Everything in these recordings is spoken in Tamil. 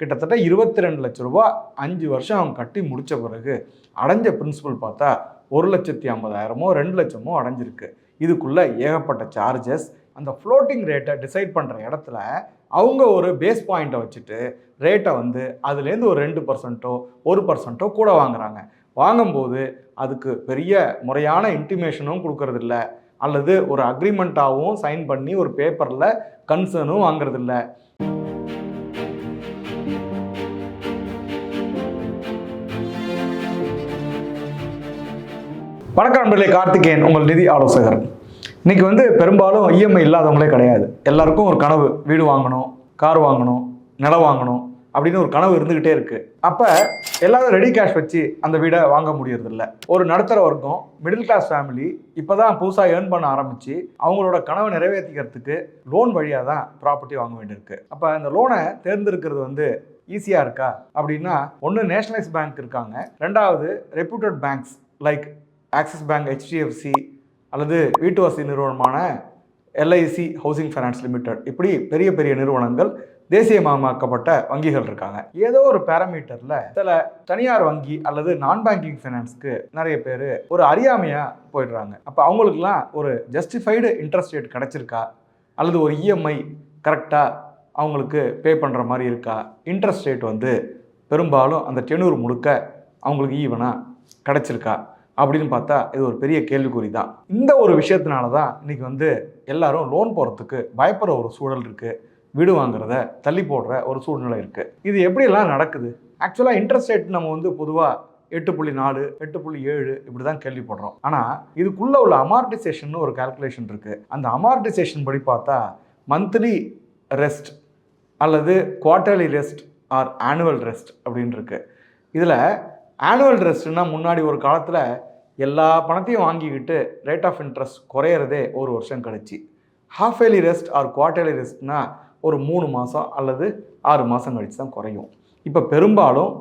கிட்டத்தட்ட இருபத்தி ரெண்டு லட்ச ரூபா அஞ்சு வருஷம் அவங்க கட்டி முடித்த பிறகு அடைஞ்ச பிரின்சிபல் பார்த்தா ஒரு லட்சத்தி ஐம்பதாயிரமோ ரெண்டு லட்சமோ அடைஞ்சிருக்கு. இதுக்குள்ளே ஏகப்பட்ட சார்ஜஸ் அந்த ஃப்ளோட்டிங் ரேட்டை டிசைட் பண்ணுற இடத்துல அவங்க ஒரு பேஸ் பாயிண்ட்டை வச்சுட்டு ரேட்டை வந்து அதுலேருந்து ஒரு ரெண்டு பர்சன்ட்டோ ஒரு பர்சன்ட்டோ கூட வாங்குறாங்க. வாங்கும்போது அதுக்கு பெரிய முறையான இன்டிமேஷனும் கொடுக்கறதில்ல. அல்லது ஒரு அக்ரிமெண்ட்டாகவும் சைன் பண்ணி ஒரு பேப்பரில் கன்சர்னும் வாங்குறதில்ல. வணக்கம் நண்பர்களே கார்த்திகேயன் உங்கள் நிதி ஆலோசகர். இன்னைக்கு வந்து பெரும்பாலும் இஎம்ஐ இல்லாதவங்களே கிடையாது. எல்லாருக்கும் ஒரு கனவு வீடு வாங்கணும் கார் வாங்கணும் நிலம் வாங்கணும் அப்படின்னு ஒரு கனவு இருந்துகிட்டே இருக்கு. அப்ப எல்லாரும் ரெடி கேஷ் வச்சு அந்த வீடை வாங்க முடியறதில்ல. ஒரு நடுத்தர வர்க்கம் மிடில் கிளாஸ் ஃபேமிலி இப்பதான் புதுசாக ஏர்ன் பண்ண ஆரம்பிச்சு அவங்களோட கனவை நிறைவேற்றிக்கிறதுக்கு லோன் வழியாக தான் ப்ராப்பர்ட்டி வாங்க வேண்டியிருக்கு. அப்ப அந்த லோனை தேர்ந்தெடுக்கிறது வந்து ஈஸியாக இருக்கா? அப்படின்னா ஒன்று நேஷனலைஸ் பேங்க் இருக்காங்க. ரெண்டாவது reputed banks like Axis bank HDFC அல்லது வீட்டு வசதி நிறுவனமான எல்ஐசி ஹவுசிங் ஃபைனான்ஸ் லிமிடெட் இப்படி பெரிய பெரிய நிறுவனங்கள் தேசியமயமாக்கப்பட்ட வங்கிகள் இருக்காங்க. ஏதோ ஒரு பேராமீட்டரில் சில தனியார் வங்கி அல்லது நான் பேங்கிங் ஃபைனான்ஸ்க்கு நிறைய பேர் ஒரு அறியாமையாக போயிடுறாங்க. அப்போ அவங்களுக்குலாம் ஒரு ஜஸ்டிஃபைடு இன்ட்ரெஸ்ட் ரேட் கிடச்சிருக்கா? அல்லது ஒரு இஎம்ஐ கரெக்டாக அவங்களுக்கு பே பண்ணுற மாதிரி இருக்கா? இன்ட்ரெஸ்ட் ரேட் வந்து பெரும்பாலும் அந்த டெனூர் முழுக்க அவங்களுக்கு ஈவனாக கிடச்சிருக்கா? அப்படின்னு பார்த்தா இது ஒரு பெரிய கேள்விக்குறி தான் இந்த ஒரு விஷயத்தினால தான் இன்னைக்கு வந்து எல்லாரும் லோன் போகிறதுக்கு பயப்படுற ஒரு சூழல் இருக்குது வீடு வாங்குறத தள்ளி போடுற ஒரு சூழ்நிலை இருக்குது இது எப்படியெல்லாம் நடக்குது? ஆக்சுவலாக இன்ட்ரெஸ்ட் ரேட் நம்ம வந்து பொதுவாக எட்டு புள்ளி நாலு எட்டு புள்ளி ஏழு இப்படி தான் கேள்விப்படுறோம். ஆனால் இதுக்குள்ளே உள்ள அமார்டிசேஷன் ஒரு கால்குலேஷன் இருக்குது அந்த அமார்டிசேஷன் படி பார்த்தா மந்த்லி ரெஸ்ட் அல்லது quarterly rest or annual rest அப்படின்னு இருக்குது இதில் ஆனுவல் ரெஸ்ட்னா முன்னாடி ஒரு காலத்தில் எல்லா பணத்தையும் வாங்கிக்கிட்டு ரேட் ஆஃப் இன்ட்ரெஸ்ட் குறையிறதே ஒரு வருஷம் கழிச்சு. Half yearly rest or quarterly ரெஸ்ட்னா ஒரு மூணு மாதம் அல்லது ஆறு மாதம் கழிச்சு தான் குறையும். இப்போ பெரும்பாலும்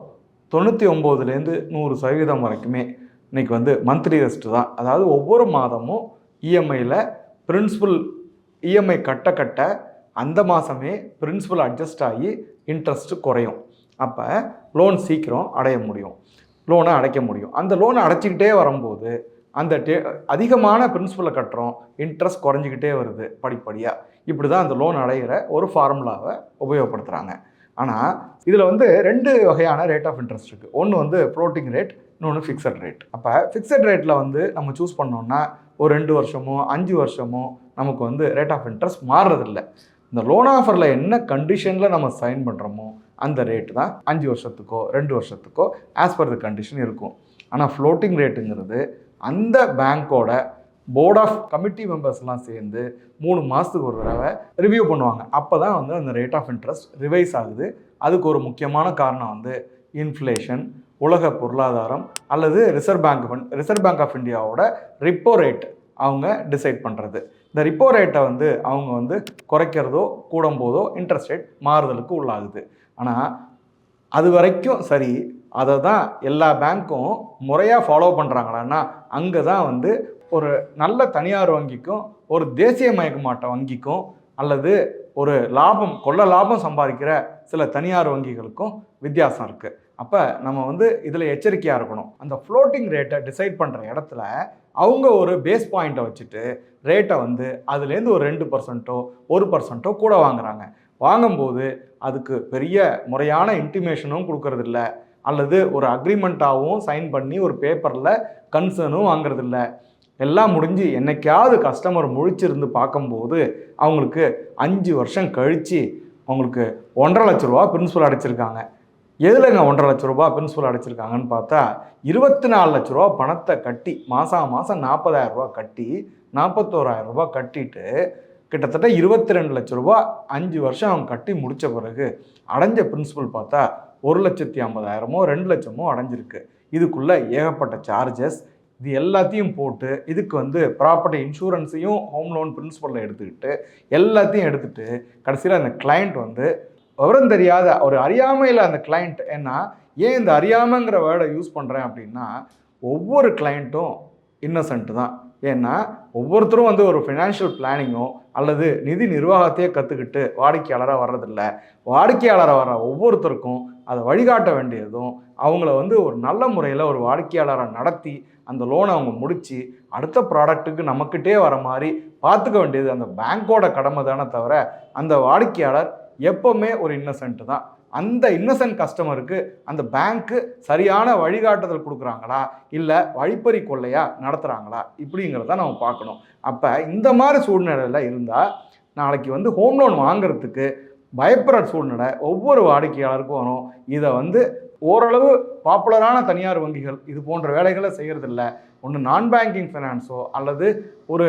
தொண்ணூற்றி ஒம்போதுலேருந்து நூறு சதவீதம் வரைக்குமே இன்னைக்கு வந்து மந்த்லி ரெஸ்ட் தான். அதாவது ஒவ்வொரு மாதமும் இஎம்ஐயில் பிரின்சிபல் இஎம்ஐ கட்ட கட்ட அந்த மாதமே பிரின்சிபல் அட்ஜஸ்ட் ஆகி இன்ட்ரெஸ்ட்டு குறையும். அப்போ லோன் சீக்கிரம் அடைய முடியும். லோனை அடைக்க முடியும். அந்த லோனை அடைச்சிக்கிட்டே வரும்போது அந்த டே அதிகமான பிரின்சிபலை கட்டுறோம் இன்ட்ரெஸ்ட் குறைஞ்சிக்கிட்டே வருது படிப்படியாக இப்படி தான் அந்த லோன் அடைகிற ஒரு ஃபார்முலாவை உபயோகப்படுத்துகிறாங்க ஆனால் இதில் வந்து ரெண்டு வகையான ரேட் ஆஃப் இன்ட்ரெஸ்ட் இருக்குது ஒன்று வந்து ஃப்ளோட்டிங் ரேட் இன்னொன்று ஃபிக்ஸட் ரேட் அப்போ ஃபிக்ஸட் ரேட்டில் வந்து நம்ம சூஸ் பண்ணோம்னா ஒரு ரெண்டு வருஷமோ அஞ்சு வருஷமோ நமக்கு வந்து ரேட் ஆஃப் இன்ட்ரெஸ்ட் மாறுறதில்ல. இந்த லோன் ஆஃபரில் என்ன கண்டிஷனில் நம்ம சைன் பண்ணுறோமோ அந்த ரேட்டு தான் அஞ்சு வருஷத்துக்கோ ரெண்டு வருஷத்துக்கோ ஆஸ் பர் த கண்டிஷன் இருக்கும். ஆனால் ஃப்ளோட்டிங் ரேட்டுங்கிறது அந்த பேங்க்கோட போர்ட் ஆஃப் கமிட்டி மெம்பர்ஸ்லாம் சேர்ந்து மூணு மாதத்துக்கு ஒரு தடவை ரிவ்யூ பண்ணுவாங்க. அப்போ தான் வந்து அந்த ரேட் ஆஃப் இன்ட்ரெஸ்ட் ரிவைஸ் ஆகுது. அதுக்கு ஒரு முக்கியமான காரணம் வந்து இன்ஃப்ளேஷன் உலக பொருளாதாரம் அல்லது reserve bank reserve bank of இந்தியாவோட ரிப்போ ரேட் அவங்க டிசைட் பண்ணுறது இந்த ரிப்போ ரேட்டை வந்து அவங்க வந்து குறைக்கிறதோ கூடும்போதோ இன்ட்ரெஸ்ட் ரேட் மாறுதலுக்கு உள்ளாகுது. ஆனால் அது வரைக்கும் சரி அதை தான் எல்லா பேங்க்கும் முறையாக ஃபாலோ பண்ணுறாங்களான்னா அங்கே தான் வந்து ஒரு நல்ல தனியார் வங்கிக்கும் ஒரு தேசிய மயக்கமாட்ட வங்கிக்கும் அல்லது ஒரு லாபம் கொள்ள லாபம் சம்பாதிக்கிற சில தனியார் வங்கிகளுக்கும் வித்தியாசம் இருக்குது அப்போ நம்ம வந்து இதில் எச்சரிக்கையாக இருக்கணும். அந்த ஃப்ளோட்டிங் ரேட்டை டிசைட் பண்ணுற இடத்துல அவங்க ஒரு பேஸ் பாயிண்ட்டை வச்சுட்டு ரேட்டை வந்து அதுலேருந்து ஒரு ரெண்டு பர்சன்ட்டோ ஒரு பர்சன்ட்டோ கூட வாங்குறாங்க. வாங்கும்போது அதுக்கு பெரிய முறையான இன்டிமேஷனும் கொடுக்கறதில்ல. அல்லது ஒரு அக்ரிமெண்ட்டாகவும் சைன் பண்ணி ஒரு பேப்பரில் கன்சர்னும் வாங்குறதில்ல. எல்லாம் முடிஞ்சு என்னைக்காவது கஸ்டமர் முழிச்சிருந்து பார்க்கும்போது அவங்களுக்கு அஞ்சு வருஷம் கழித்து அவங்களுக்கு ஒன்றரை லட்ச ரூபா பிரின்சிபல் அடைச்சிருக்காங்க. எதுலங்க ஒன்றரை லட்ச ரூபா பிரின்சிபல் அடைச்சிருக்காங்கன்னு பார்த்தா இருபத்தி நாலு லட்ச ரூபா பணத்தை கட்டி மாதம் மாதம் நாற்பதாயிரம் ரூபா கட்டி நாற்பத்தோராயிரம் ரூபா கட்டிட்டு கிட்டத்தட்ட இருபத்தி ரெண்டு லட்ச ரூபா அஞ்சு வருஷம் அவங்க கட்டி முடித்த பிறகு அடைஞ்ச பிரின்சிபல் பார்த்தா ஒரு லட்சத்தி ஐம்பதாயிரமோ ரெண்டு லட்சமோ அடைஞ்சிருக்கு. இதுக்குள்ளே ஏகப்பட்ட சார்ஜஸ் இது எல்லாத்தையும் போட்டு இதுக்கு வந்து ப்ராப்பர்ட்டி இன்சூரன்ஸையும் ஹோம் லோன் பிரின்சிபலில் எடுத்துக்கிட்டு எல்லாத்தையும் எடுத்துகிட்டு கடைசியில் அந்த கிளைண்ட் வந்து விவரம் தெரியாத ஒரு அறியாமையில் அந்த கிளைண்ட் ஏன்னா ஏன் இந்த அறியாமைங்கிற வேர்டை யூஸ் பண்ணுறேன் அப்படின்னா ஒவ்வொரு கிளைண்ட்டும் இன்னசென்ட் தான். ஏன்னா ஒவ்வொருத்தரும் வந்து ஒரு ஃபினான்ஷியல் பிளானிங்கோ அல்லது நிதி நிர்வாகத்தையே கற்றுக்கிட்டு வாடிக்கையாளராக வர்றதில்ல. வாடிக்கையாளராக வர ஒவ்வொருத்தருக்கும் அதை வழிகாட்ட வேண்டியதும் அவங்கள வந்து ஒரு நல்ல முறையில் ஒரு வாடிக்கையாளரை நடத்தி அந்த லோனை அவங்க முடித்து அடுத்த ப்ராடக்ட்டுக்கு நம்மக்கிட்டே வர மாதிரி பார்த்துக்க வேண்டியது அந்த பேங்க்கோட கடமை தானே தவிர அந்த வாடிக்கையாளர் எப்போவுமே ஒரு இன்னசென்ட்டு தான். அந்த இன்னசென்ட் கஸ்டமருக்கு அந்த பேங்க்கு சரியான வழிகாட்டுதல் கொடுக்குறாங்களா? இல்லை வழிப்பறி கொள்ளையாக நடத்துகிறாங்களா இப்படிங்கிறத நம்ம பார்க்கணும். அப்போ இந்த மாதிரி சூழ்நிலையில் இருந்தால் நாளைக்கு வந்து ஹோம் லோன் வாங்குறதுக்கு பயப்படுற சூழ்நிலை ஒவ்வொரு வாடிக்கையாளருக்கும் வரும். இதை வந்து ஓரளவு பாப்புலரான தனியார் வங்கிகள் இது போன்ற வேலைகளை செய்கிறதில்ல ஒன்று நான் பேங்கிங் ஃபைனான்ஸோ அல்லது ஒரு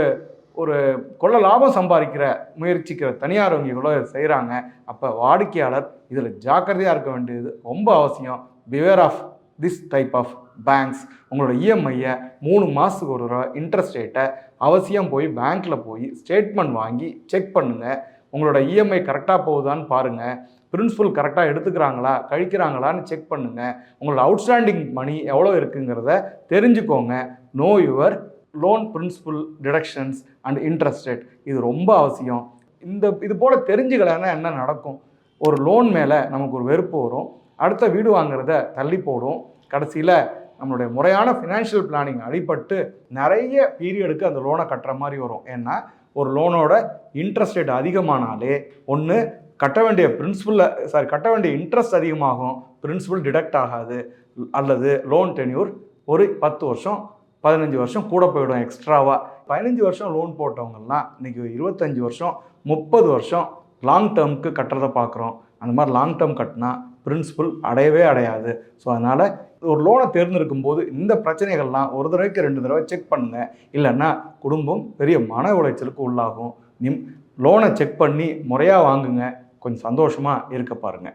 ஒரு கொள்ள லாபம் சம்பாதிக்கிற முயற்சிக்கிற தனியார் வங்கிகளோ இதை செய்கிறாங்க அப்போ வாடிக்கையாளர் இதில் ஜாக்கிரதையாக இருக்க வேண்டியது ரொம்ப அவசியம். Beware of this type of banks உங்களோட இஎம்ஐயை மூணு மாதத்துக்கு ஒரு தடவை இன்ட்ரெஸ்ட் ரேட்டை அவசியம் போய் பேங்க்கில் போய் ஸ்டேட்மெண்ட் வாங்கி செக் பண்ணுங்கள் உங்களோட இஎம்ஐ கரெக்டாக போகுதான்னு பாருங்கள் பிரின்சிபல் கரெக்டாக எடுத்துக்கிறாங்களா? கழிக்கிறாங்களான்னு செக் பண்ணுங்கள் உங்களோட அவுட்ஸ்டாண்டிங் மணி எவ்வளோ இருக்குங்கிறத தெரிஞ்சுக்கோங்க. Know your loan principal deductions and interest rate இது ரொம்ப அவசியம். இந்த இது போல் தெரிஞ்சுக்கலன்னா என்ன நடக்கும்? ஒரு லோன் மேலே நமக்கு ஒரு வெறுப்பு வரும். அடுத்த வீடு வாங்குறத தள்ளி போடும். கடைசியில் நம்மளுடைய முறையான ஃபினான்ஷியல் பிளானிங் அடிபட்டு நிறைய பீரியடுக்கு அந்த லோனை கட்டுற மாதிரி வரும். ஏன்னா ஒரு லோனோட இன்ட்ரெஸ்ட் ரேட் அதிகமானாலே ஒன்று கட்ட வேண்டிய பிரின்சிபலில் சாரி கட்ட வேண்டிய இன்ட்ரெஸ்ட் அதிகமாகும் பிரின்சிபல் டிடக்ட் ஆகாது அல்லது லோன் டென்யூர் ஒரு பத்து வருஷம் பதினஞ்சு வருஷம் கூட போயிடும் எக்ஸ்ட்ராவாக பதினஞ்சு வருஷம் லோன் போட்டவங்கலாம் இன்றைக்கி இருபத்தஞ்சி வருஷம் முப்பது வருஷம் லாங் டேர்முக்கு கட்டுறதை பார்க்குறோம். அந்த மாதிரி லாங் டேர்ம் கட்டினா பிரின்சிபல் அடையவே அடையாது. ஸோ அதனால் ஒரு லோனை தேர்ந்தெடுக்கும் போது இந்த பிரச்சனைகள்லாம் ஒரு தடவைக்கு ரெண்டு தடவை செக் பண்ணுங்க. இல்லைன்னா குடும்பம் பெரிய மன உளைச்சலுக்கு உள்ளாகும். நிம் லோனை செக் பண்ணி முறையாக வாங்குங்க. கொஞ்சம் சந்தோஷமாக இருக்க பாருங்கள்